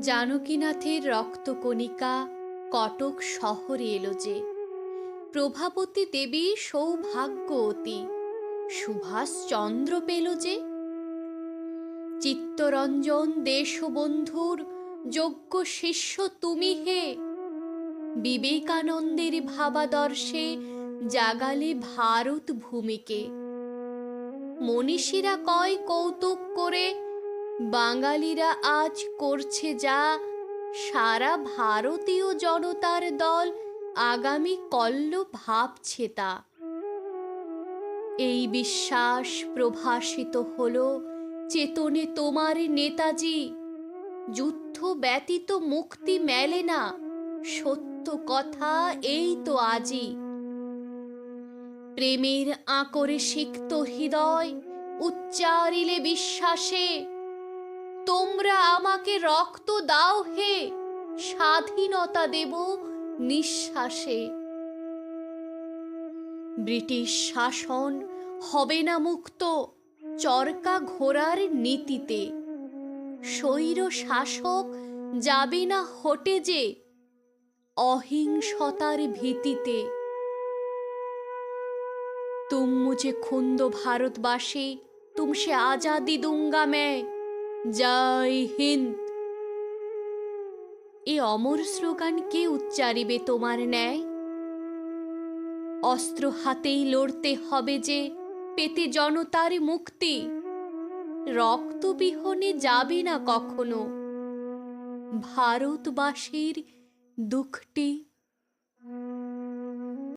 জানকীনাথের রক্তকণিকা কটক শহরে এলো যে। প্রভাবতী দেবী সৌভাগ্যবতী সুভাষচন্দ্র পেল যে। চিত্তরঞ্জন দেশবন্ধুর যোগ্য শিষ্য তুমি হে। বিবেকানন্দের ভাবাদর্শে জাগালে ভারত ভূমিকে। মনীষীরা কয় কৌতুক করে বাঙালিরা আজ করছে যা, সারা ভারতীয় জনতার দল আগামী কল্ল ভাবছে তা। এই বিশ্বাস প্রভাসিত হলো, চেতনে তোমার নেতাজি, যুদ্ধ ব্যতীত মুক্তি মেলে না, সত্য কথা এই তো আজই প্রেমের আঁকরে সিক্ত হৃদয়, উচ্চারিলে বিশ্বাসে তোমরা আমাকে রক্ত দাও হে। স্বাধীনতা দেব নিঃশ্বাসে। ব্রিটিশ শাসন হবে না মুক্ত চরকা ঘোরার নীতিতে। শৈর শাসক যাবে না হটে যে অহিংসতার ভীতিতে। তুম মুঝে খুন্দ ভারতবাসী তুমসে আজাদি দুঙ্গা মেয় জয় হিন্দ। এ অমর স্লোগান কে উচ্চারিবে তোমার ন্যায়? অস্ত্র হাতেই লড়তে হবে যে পেতে জনতার মুক্তি। রক্তবিহনে যাবে না কখনো। ভারতবাসীর দুঃখটি